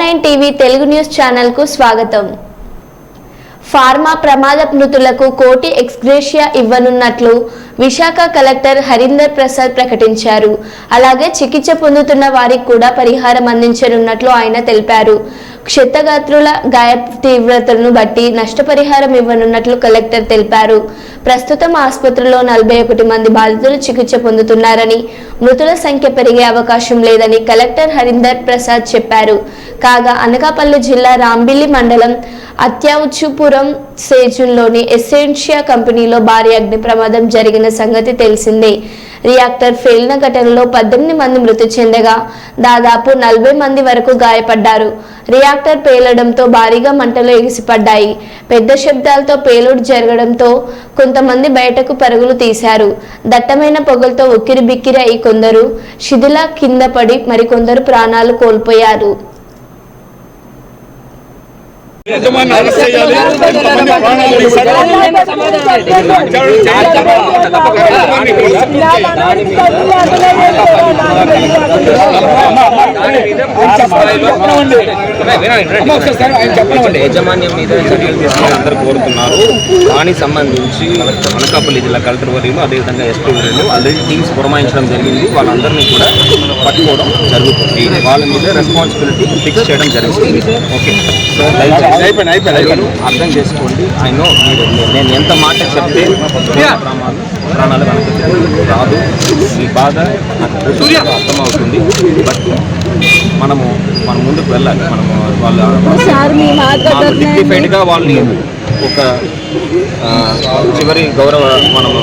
Nine TV Telugu news ఛానల్కు స్వాగతం. Pharma ప్రమాద మృతులకు కోటి ఎక్స్గ్రేషియా ఇవ్వనున్నట్లు విశాఖ కలెక్టర్ హరీందర్ ప్రసాద్ ప్రకటించారు. అలాగే చికిత్స పొందుతున్న వారికి కూడా పరిహారం అందించనున్నట్లు ఆయన తెలిపారు. క్షతగాత్రుల గాయ తీవ్రతను బట్టి నష్టపరిహారం ఇవ్వనున్నట్లు కలెక్టర్ తెలిపారు. ప్రస్తుతం ఆసుపత్రిలో నలభై ఒకటి మంది బాధితులు చికిత్స పొందుతున్నారని మృతుల సంఖ్య పెరిగే అవకాశం లేదని కలెక్టర్ హరీందర్ ప్రసాద్ చెప్పారు. కాగా అనకాపల్లి జిల్లా రాంబిల్లి మండలం అత్యావుచుపురం సేజున్లోని ఎసెన్షియా కంపెనీలో భారీ అగ్ని ప్రమాదం జరిగిన సంగతి తెలిసిందే. రియాక్టర్ ఫెయిల్న ఘటనలో పద్దెనిమిది మంది మృతి చెందగా దాదాపు నలభై మంది వరకు గాయపడ్డారు. రియాక్టర్ పేలడంతో భారీగా మంటలు ఎగిసిపడ్డాయి. పెద్ద శబ్దాలతో పేలుడు జరగడంతో కొంతమంది బయటకు పరుగులు తీశారు. దట్టమైన పొగలతో ఉక్కిరి బిక్కిరి అయి కొందరు శిథిల కింద పడి మరికొందరు ప్రాణాలు కోల్పోయారు. యజమాని అరెస్ట్ చేయాలి? ఎంతమంది ప్రాణాలు? యాజమాన్యం మీద చర్యలు తీసుకోవాలని అందరూ కోరుతున్నారు దానికి సంబంధించి అనకాపల్లి జిల్లా కలెక్టర్ వర్యులు అదేవిధంగా ఎస్పీ వర్యులు ఆల్రెడీ టీమ్స్ పురమాయించడం జరిగింది వాళ్ళందరినీ కూడా పట్టుకోవడం జరుగుతుంది వాళ్ళ మీద రెస్పాన్సిబిలిటీ ఫిక్స్ చేయడం జరుగుతుంది ఓకే సో అయిపోయింది, అయిపోయింది, అర్థం చేసుకోండి ఐ నో మీరు నేను ఎంత మాట చెప్తే ప్రాణాలు ప్రాణాలు వెనక రాదు మీ బాధ నాకు అర్థమవుతుంది. బట్ మనము మనం ముందుకు వెళ్ళాలి. మనము వాళ్ళ డిగ్నిఫైడ్గా వాళ్ళని ఒక చివరి గౌరవ మనము